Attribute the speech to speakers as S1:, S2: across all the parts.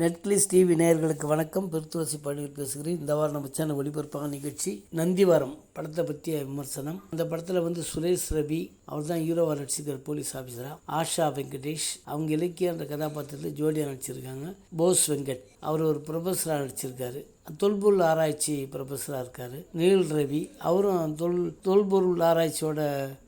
S1: Netflix TV நேயர்களுக்கு வணக்கம். பெருத்துவசி பழனியில் பேசுகிறேன். இந்த வாரம் நம்ம சேனல் ஒளிபரப்பாக நிகழ்ச்சி நந்திவாரம் படத்தை பற்றிய விமர்சனம். அந்த படத்தில் வந்து சுரேஷ் ரவி அவர் தான் ஹீரோவாக நடிச்சிருக்கார் போலீஸ் ஆஃபீஸரா ஆஷா வெங்கடேஷ் அவங்க இலக்கியன்ற கதாபாத்திரத்தில் ஜோடியாக நடிச்சிருக்காங்க. போஸ் வெங்கட் அவர் ஒரு ப்ரொஃபஸராக நடிச்சிருக்காரு. தொல்பொருள் ஆராய்ச்சி ப்ரொஃபஸராக இருக்கார். நீல் ரவி அவரும் தொல் தொல்பொருள் ஆராய்ச்சியோட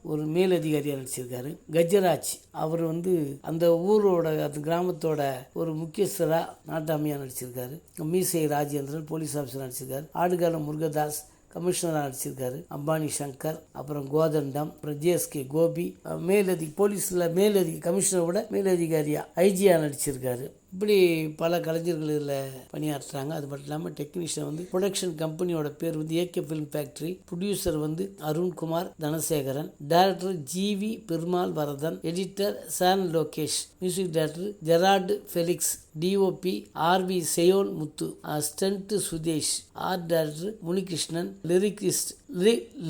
S1: ஒரு மேலதிகாரியாக நடிச்சிருக்காரு. கஜராஜ் அவர் வந்து அந்த ஊரோட அந்த கிராமத்தோட ஒரு முக்கியஸ்தராக நாட்டாமையாக நடிச்சிருக்காரு. மீசை ராஜேந்திரன் போலீஸ் ஆஃபீஸர் நடிச்சிருக்காரு. ஆடுகாலம் முருகதாஸ் கமிஷனராக நடிச்சிருக்காரு. அம்பானி சங்கர் அப்புறம் கோதண்டம் அப்புறம் ஜிஎஸ்கே கோபி மேலதி போலீஸில் மேலதி கமிஷனரோட மேலதிகாரியாக ஐஜியாக நடிச்சிருக்காரு. இப்படி பல கலைஞர்கள் இதில் பணியாற்றுறாங்க. அது மட்டும் இல்லாமல் டெக்னீஷியன் வந்து ப்ரொடக்ஷன் கம்பெனியோட பேர் வந்து ஏகே ஃபிலிம் ஃபேக்டரி ப்ரொடியூசர் வந்து Arunkumar Dhanasekaran. Director G V Perumal Varadhan. Editor San Lokesh music director Gerard Felix DOP R V Seyon Muthu stunt Sudesh art director Munikrishnan lyricist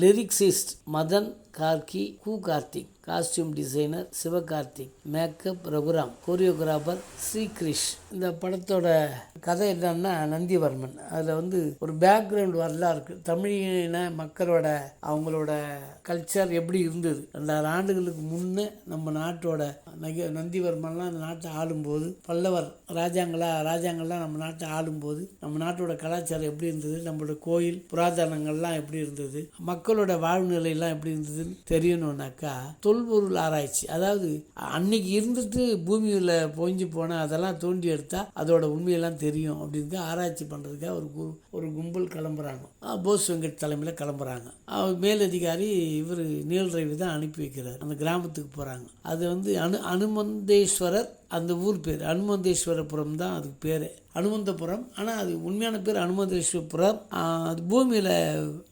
S1: lyricist Madhan Karky கு Karthik costume designer Sivakarthik makeup Raguram choreographer Srikrish. இந்த படத்தோட கதை என்னன்னா நந்திவர்மன். அதில் வந்து ஒரு background வரலாறு இருக்கு. தமிழின மக்களோட அவங்களோட கல்ச்சர் எப்படி இருந்தது? ரெண்டாயிரம் ஆண்டுகளுக்கு முன்னே நம்ம நாட்டோட நகை நந்திவர்மன்லாம் அந்த நாட்டை ஆளும்போது பல்லவர் ராஜாங்களா ராஜாங்கள்லாம் நம்ம நாட்டை ஆளும்போது நம்ம நாட்டோட கலாச்சாரம் எப்படி இருந்தது நம்மளோட கோயில் புராதனங்கள்லாம் எப்படி இருந்தது மக்களோட வாழ்நிலையெல்லாம் எப்படி இருந்ததுன்னு தெரியணும்னாக்கா தொல்பொருள் ஆராய்ச்சி அதாவது அன்னைக்கு இருந்துட்டு பூமியில் பொழிஞ்சு போனால் அதெல்லாம் தோண்டி எடுத்தால் அதோட உண்மையெல்லாம் தெரியும் அப்படின்னு ஆராய்ச்சி பண்ணுறதுக்காக ஒரு கு ஒரு கும்பல் கிளம்புறாங்க. போஸ் வெங்கட் தலைமையில் கிளம்புறாங்க. மேலதிகாரி இவர் நீல் ரவி தான் அனுப்பி வைக்கிறார். அந்த கிராமத்துக்கு போகிறாங்க அது வந்து அனு அனுமந்தேஸ்வரர் அந்த ஊர் பேர். அனுமந்தேஸ்வரபுரம் தான் அதுக்கு பேர். அனுமந்தபுரம். ஆனால் அது உண்மையான பேர் அனுமந்தேஸ்வரபுரம். அது பூமியில்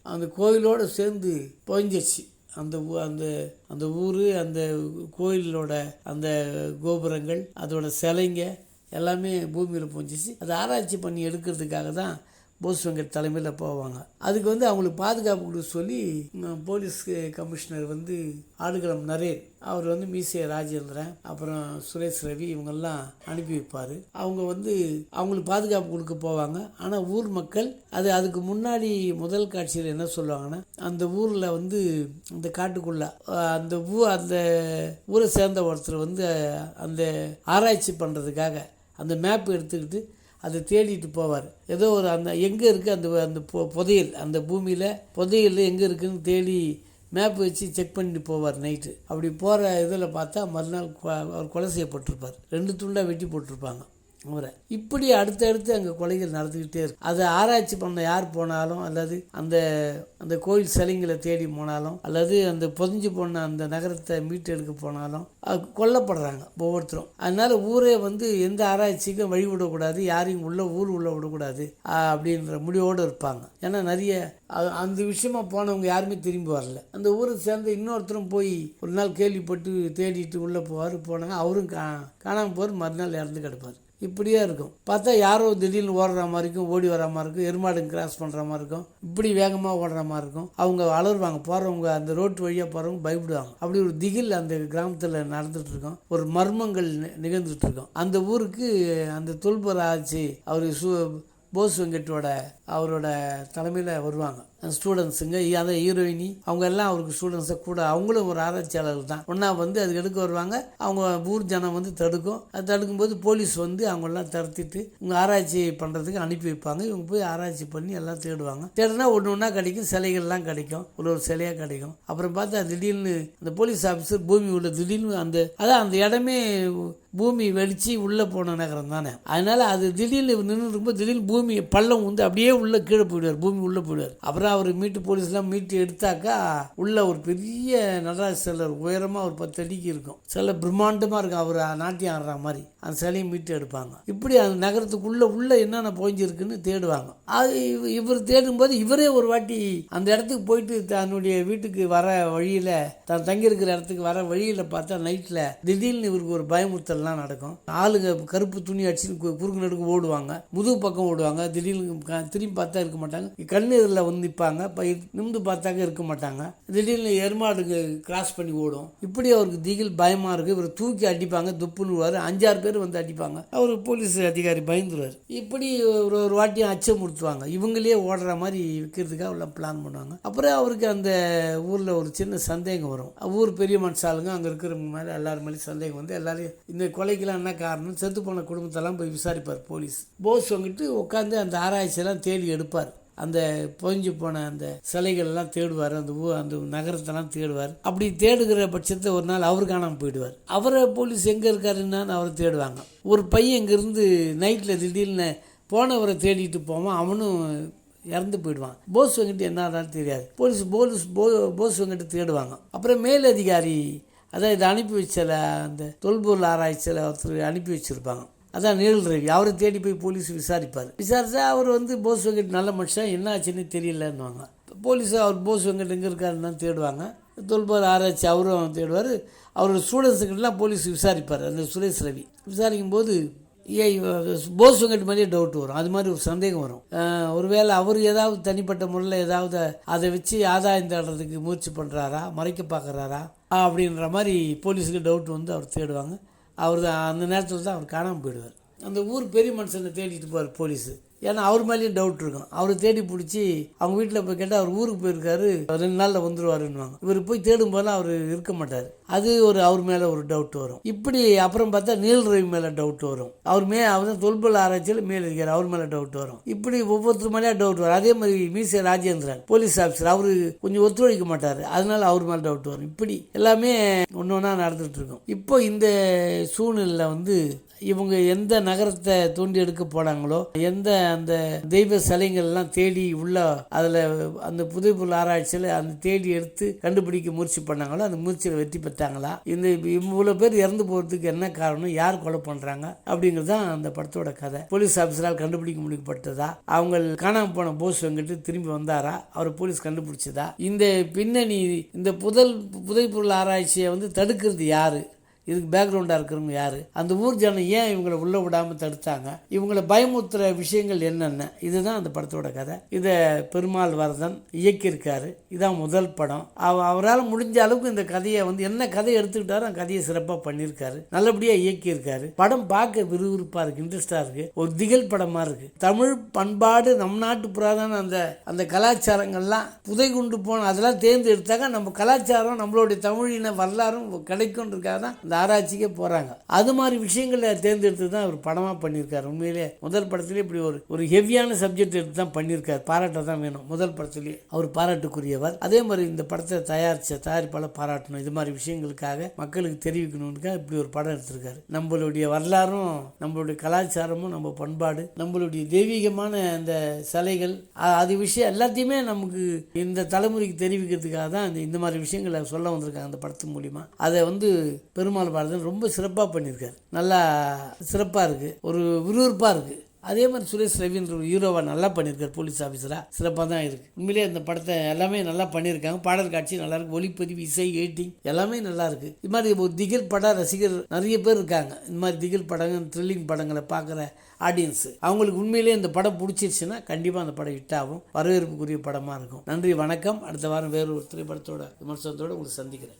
S1: அந்த கோயிலோடு சேர்ந்து பொழிஞ்சிருச்சு அந்த ஊ- அந்த அந்த ஊர் அந்த கோயிலோட அந்த கோபுரங்கள் அதோட சிலைங்க எல்லாமே பூமியில் பொஞ்சிச்சு அதை ஆராய்ச்சி பண்ணி எடுக்கிறதுக்காக தான் போஸ் வெங்கட் தலைமையில் போவாங்க. அதுக்கு வந்து அவங்களுக்கு பாதுகாப்பு கொடுக்க சொல்லி போலீஸ் கமிஷனர் வந்து ஆடுகளம் நரேன் அவர் வந்து மீசிய ராஜேந்திரன் அப்புறம் சுரேஷ் ரவி இவங்கெல்லாம் அனுப்பி வைப்பார். அவங்க வந்து அவங்களுக்கு பாதுகாப்பு கொடுக்க போவாங்க. ஆனால் ஊர் மக்கள் அது அதுக்கு முன்னாடி முதல் காட்சியில் என்ன சொல்லுவாங்கன்னா அந்த ஊரில் வந்து அந்த காட்டுக்குள்ள அந்த ஊ அந்த ஊரை சேர்ந்த ஒருத்தர் வந்து அந்த ஆராய்ச்சி பண்ணுறதுக்காக அந்த மேப் எடுத்துக்கிட்டு அதை தேடிட்டு போவார். ஏதோ ஒரு அந்த எங்கே இருக்குது அந்த அந்த பொ- புதையல் அந்த பூமியில் புதையல் எங்கே இருக்குதுன்னு தேடி மேப் வச்சு செக் பண்ணிட்டு போவார் நைட்டு அப்படி போகிற இதில் பார்த்தா மறுநாள் அவர் கொலை செய்யப்பட்டிருப்பார். ரெண்டு துண்டாக வெட்டி போட்டிருப்பாங்க. அவரை இப்படி அடுத்தடுத்து அங்கே கொலைகள் நடந்துக்கிட்டே இருக்கு. அதை ஆராய்ச்சி பண்ண யார் போனாலும் அல்லது அந்த அந்த கோயில் சிலைங்களை தேடி போனாலும் அல்லது அந்த பொதிஞ்சு போன அந்த நகரத்தை மீட்டெடுக்க போனாலும் கொல்லப்படுறாங்க ஒவ்வொருத்தரும். அதனால ஊரே வந்து எந்த ஆராய்ச்சிக்கும் வழி விடக்கூடாது யாரையும் உள்ள ஊர் உள்ள விடக்கூடாது அப்படின்ற முடிவோடு இருப்பாங்க. ஏன்னா நிறைய அந்த விஷயமா போனவங்க யாருமே திரும்பி வரல. அந்த ஊரை சேர்ந்த இன்னொருத்தரும் போய் ஒரு நாள் கேள்விப்பட்டு தேடிட்டு உள்ளே போவார் போனாங்க. அவரும் கா காணாமல் போவார் மறுநாள் இறந்து கிடப்பார். இப்படியே இருக்கும். பார்த்தா யாரோ திடீர்னு ஓடுற மாதிரி இருக்கும் ஓடி வர மாதிரி இருக்கும் எருமாடுங்க கிராஸ் பண்ணுற மாதிரி இருக்கும் இப்படி வேகமாக ஓடுற மாதிரி இருக்கும். அவங்க அலறுவாங்க. போகிறவங்க அந்த ரோட்டு வழியாக போகிறவங்க பயப்படுவாங்க. அப்படி ஒரு திகில் அந்த கிராமத்தில் நடந்துட்டு ஒரு மர்மங்கள் நி- நிகழ்ந்துட்டு அந்த ஊருக்கு அந்த தொல்பொருள் ஆச்சு. அவர் சு போஸ் வெங்கட்டோட அவரோட தலைமையில் வருவாங்க. ஸ்டூடெண்ட்ஸுங்க அந்த ஹீரோயினி அவங்க எல்லாம் அவருக்கு ஸ்டூடெண்ட்ஸை கூட அவங்களும் ஒரு ஆராய்ச்சியாளர்கள் தான். ஒன்றா வந்து அது எடுக்க வருவாங்க. அவங்க ஊர் ஜனம் வந்து தடுக்கும். அது தடுக்கும்போது போலீஸ் வந்து அவங்கெல்லாம் தடுத்துட்டு இவங்க ஆராய்ச்சி பண்ணுறதுக்கு அனுப்பி வைப்பாங்க. இவங்க போய் ஆராய்ச்சி பண்ணி எல்லாம் தேடுவாங்க. தேடினா ஒன்று ஒன்றா கிடைக்கும். சிலைகள்லாம் கிடைக்கும். ஒரு ஒரு சிலையாக கிடைக்கும். அப்புறம் பார்த்தா திடீர்னு அந்த போலீஸ் ஆஃபீஸர் பூமி உள்ள திடீர்னு அந்த அதான் அந்த இடமே பூமி வெடிச்சு உள்ளே போன நகரம் தானே. அதனால் அது திடீர்னு நின்று இருக்கும்போது திடீர்னு பூமி பள்ளம் வந்து அப்படியே உள்ளே கீழே போயிடுவார். பூமி உள்ளே போயிடுவார். அப்புறம் அவர் மீட்டு போலீஸ்லாம் மீட்டு எடுத்தாக்கா உள்ள ஒரு பெரிய நடராஜ சிலர் உயரமாக ஒரு பத்து அடிக்கு இருக்கும். சில பிரம்மாண்டமாக இருக்கும். அவர் நாட்டியம் ஆடுற மாதிரி. அந்த சிலையை மீட்டு எடுப்பாங்க. இப்படி அந்த நகரத்துக்குள்ளே உள்ள என்னென்ன போஞ்சிருக்குன்னு தேடுவாங்க. அது இவர் தேடும்போது இவரே ஒரு வாட்டி அந்த இடத்துக்கு போயிட்டு தன்னுடைய வீட்டுக்கு வர வழியில் தான் தங்கியிருக்கிற இடத்துக்கு வர வழியில் பார்த்தா நைட்டில் திடீர்னு இவருக்கு ஒரு பயமுறுத்தல்லாம் நடக்கும். ஆளுங்க கருப்பு துணி அடிச்சு கு- குறுக்கு நடுக்கு ஓடுவாங்க. முதுகு பக்கம் ஓடுவாங்க. திடீர்னு திரும்பி பார்த்தா இருக்க மாட்டாங்க. கண்ணு இதில் வந்து நிற்பாங்க. இப்போ நிமிந்து பார்த்தாக்க இருக்க மாட்டாங்க. திடீர்னு எருமாடுக்கு கிராஸ் பண்ணி ஓடும். இப்படி அவருக்கு திகில் பயமாக இருக்குது இவர் தூக்கி அடிப்பாங்க. துப்புன்னு அஞ்சாறு பேர் வந்து அடிப்பாங்க. அவர் போலீஸ் அதிகாரி பயந்துருவார். இப்படி ஒரு ஒரு வாட்டியும் அச்சமுறுத்துவாங்க இவங்களே ஓடுற மாதிரி விற்கிறதுக்காக எல்லாம் பிளான் பண்ணுவாங்க. அப்புறம் அவருக்கு அந்த ஊரில் ஒரு சின்ன சந்தேகம் வரும். ஊர் பெரிய மனுஷாளுங்க அங்கே இருக்கிறவங்க மேலே எல்லாரும் மேலே சந்தேகம் வந்து எல்லாரையும் இந்த கொலைக்கெல்லாம் என்ன காரணம்? செத்து போன குடும்பத்தெல்லாம் போய் விசாரிப்பார் போலீஸ். போஸ் வந்துட்டு உட்காந்து அந்த ஆராய்ச்சியெல்லாம் தேடி எடுப்பார். அந்த பொழிஞ்சு போன அந்த சிலைகள்லாம் தேடுவார் அந்த ஊ அந்த நகரத்தெல்லாம் தேடுவார். அப்படி தேடுகிற பட்சத்தை ஒரு நாள் அவர் காணாமல் போயிடுவார். அவரை போலீஸ் எங்கே இருக்காருன்னு அவரை தேடுவாங்க. ஒரு பையன் இங்கேருந்து நைட்டில் திடீர்னு போனவரை தேடிட்டு போவான் அவனும் இறந்து போயிடுவான். போஸ் வெங்கிட்ட என்னதான் தெரியாது. போலீஸ் போலீஸ் போ போஸ் வங்கிட்ட தேடுவாங்க. அப்புறம் மேலதிகாரி அதான் இதை அனுப்பி வச்சல அந்த தொல்பொருள் ஆராய்ச்சியில் ஒருத்தர் அனுப்பி வச்சுருப்பாங்க. அதான் நீல் ரவி. அவரை தேடி போய் போலீஸ் விசாரிப்பார். விசாரிச்சா அவர் வந்து போஸ் வெங்கட் நல்ல மனுஷன் என்ன ஆச்சுன்னு தெரியலன்னுவாங்க. போலீஸ் அவர் போஸ் வெங்கட் எங்கே இருக்காருன்னு தான் தேடுவாங்க. தொல்பார் ஆராய்ச்சி அவரும் தேடுவார். அவரோட ஸ்டூடெண்ட்ஸுக்கிட்டலாம் போலீஸ் விசாரிப்பார். அந்த சுரேஷ் ரவி. விசாரிக்கும் போது போஸ் வெங்கட் மாதிரியே டவுட் வரும். அது மாதிரி ஒரு சந்தேகம் வரும். ஒருவேளை அவர் ஏதாவது தனிப்பட்ட முறையில் ஏதாவது அதை வச்சு ஆதாயம் தேடுறதுக்கு முயற்சி பண்ணுறாரா மறைக்க பார்க்குறாரா? அப்படின்ற மாதிரி போலீஸுக்கு டவுட் வந்து அவர் தேடுவாங்க. அவர் தான் அந்த நேரத்தில் தான் அவர் காணாமல் போயிடுவார். அந்த ஊர் பெரிய மனுஷனை தேடிட்டு போவார் போலீஸு. ஏன்னா அவர் மேலேயும் டவுட் இருக்கும். அவரை தேடி பிடிச்சி அவங்க வீட்டில் போய் கேட்டால் அவர் ஊருக்கு போயிருக்காரு. ரெண்டு நாளில் வந்துடுவாருன்னுவாங்க இவர் போய் தேடும் போதெல்லாம் அவர் இருக்க மாட்டார். அது ஒரு அவர் மேலே ஒரு டவுட் வரும். இப்படி அப்புறம் பார்த்தா நீல் ரவி மேலே டவுட் வரும். அவர் மே அவர் தான் தொல்பொருள் ஆராய்ச்சியில் மேல் இருக்கார். அவர் மேலே டவுட் வரும். இப்படி ஒவ்வொருத்தர் மேலேயே டவுட் வரும். அதே மாதிரி மீச ராஜேந்திரன் போலீஸ் ஆஃபீஸர் அவர் கொஞ்சம் ஒத்துழைக்க மாட்டார். அதனால அவர் மேலே டவுட் வரும். இப்படி எல்லாமே ஒன்று ஒன்றா நடந்துட்டு இருக்கும். இப்போ இந்த சூழ்நிலையில் வந்து இவங்க எந்த நகரத்தை தூண்டி எடுக்க போனாங்களோ எந்த அந்த தெய்வ சிலைங்கள்லாம் தேடி உள்ள அதில் அந்த புதை பொருள் ஆராய்ச்சியில் அந்த தேடி எடுத்து கண்டுபிடிக்க முயற்சி பண்ணாங்களோ அந்த முயற்சியில் வெற்றி பெற்றாங்களா? இந்த இவ்வளோ பேர் இறந்து போகிறதுக்கு என்ன காரணம்? யார் கொலை பண்ணுறாங்க அப்படிங்கிறது தான் அந்த படத்தோட கதை. போலீஸ் ஆஃபீஸரால் கண்டுபிடிக்க முடிக்கப்பட்டதா? அவங்க காணாமல் போன போஸ் வந்துட்டு திரும்பி வந்தாரா? அவர் போலீஸ் கண்டுபிடிச்சதா? இந்த பின்னணி இந்த புதல் புதைப்பொருள் ஆராய்ச்சியை வந்து தடுக்கிறது யாரு? இதுக்கு பேக்ரவுண்டாக இருக்கிறவங்க யார்? அந்த ஊர் ஜனம் ஏன் இவங்களை உள்ளே விடாமல் தடுத்தாங்க? இவங்களை பயமுறுத்துகிற விஷயங்கள் என்னென்ன? இதுதான் அந்த படத்தோட கதை. இதை பெருமாள் வரதன் இயக்கியிருக்காரு. இதான் முதல் படம். அவரால் முடிஞ்ச அளவுக்கு இந்த கதையை வந்து என்ன கதை எடுத்துக்கிட்டாரோ அந்த கதையை சிறப்பாக பண்ணியிருக்காரு. நல்லபடியாக இயக்கியிருக்காரு. படம் பார்க்க விறுவிறுப்பாக இருக்குது இன்ட்ரெஸ்டாக இருக்குது ஒரு திகழ் படமாக இருக்குது தமிழ் பண்பாடு நம் நாட்டு புராதன அந்த அந்த கலாச்சாரங்கள்லாம் புதை கொண்டு போன அதெல்லாம் தேர்ந்தெடுத்தாக்க நம்ம கலாச்சாரம் நம்மளுடைய தமிழின வரலாறும் கிடைக்கும்ன்றதுக்காக தான் இந்த ஆராய்ச்சிக்கே போகிறாங்க அது மாதிரி விஷயங்களை தேர்ந்தெடுத்து தான் அவர் படமாக பண்ணியிருக்காரு. உண்மையிலே முதல் படத்திலே இப்படி ஒரு ஒரு ஹெவியான சப்ஜெக்ட் எடுத்து தான் பண்ணியிருக்காரு. பாராட்ட தான் வேணும். முதல் படத்துலேயே அவர் பாராட்டுக்குரியவர். அதே மாதிரி இந்த படத்தை தயாரித்த தயாரிப்பாளர் பாராட்டணும். இது மாதிரி விஷயங்களுக்காக மக்களுக்கு தெரிவிக்கணும்னுக்காக இப்படி ஒரு படம் எடுத்திருக்காரு. நம்மளுடைய வரலாறும் நம்மளுடைய கலாச்சாரமும் நம்ம பண்பாடு நம்மளுடைய தெய்வீகமான அந்த சிலைகள் அது விஷயம் எல்லாத்தையுமே நமக்கு இந்த தலைமுறைக்கு தெரிவிக்கிறதுக்காக தான் இந்த மாதிரி விஷயங்களை சொல்ல வந்திருக்காங்க அந்த படத்து மூலிமா அதை வந்து பெருமாள் பாரதன் ரொம்ப சிறப்பாக பண்ணியிருக்காரு. நல்லா சிறப்பாக இருக்குது ஒரு விறுவிறுப்பாக இருக்குது அதே மாதிரி சுரேஷ் ரவின்ற ஒரு நல்லா பண்ணியிருக்காரு போலீஸ் ஆஃபீஸராக சிறப்பாக தான் இருக்குது உண்மையிலேயே அந்த படத்தை எல்லாமே நல்லா பண்ணியிருக்காங்க. பாடல் காட்சி நல்லா இருக்கு. ஒளிப்பதிவு இசை எடிட்டிங் எல்லாமே நல்லா இருக்குது இது மாதிரி ஒரு திகில் பட ரசிகர் நிறைய பேர் இருக்காங்க. இந்த மாதிரி திகில் படங்கள் த்ரில்லிங் படங்களை பார்க்குற ஆடியன்ஸு அவங்களுக்கு உண்மையிலேயே இந்த படம் பிடிச்சிருச்சுன்னா கண்டிப்பாக அந்த படம் ஹிட் ஆகும். வரவேற்புக்குரிய படமாக இருக்கும். நன்றி வணக்கம். அடுத்த வாரம் வேறு ஒரு திரைப்படத்தோட விமர்சனத்தோடு உங்களுக்கு சந்திக்கிறேன்.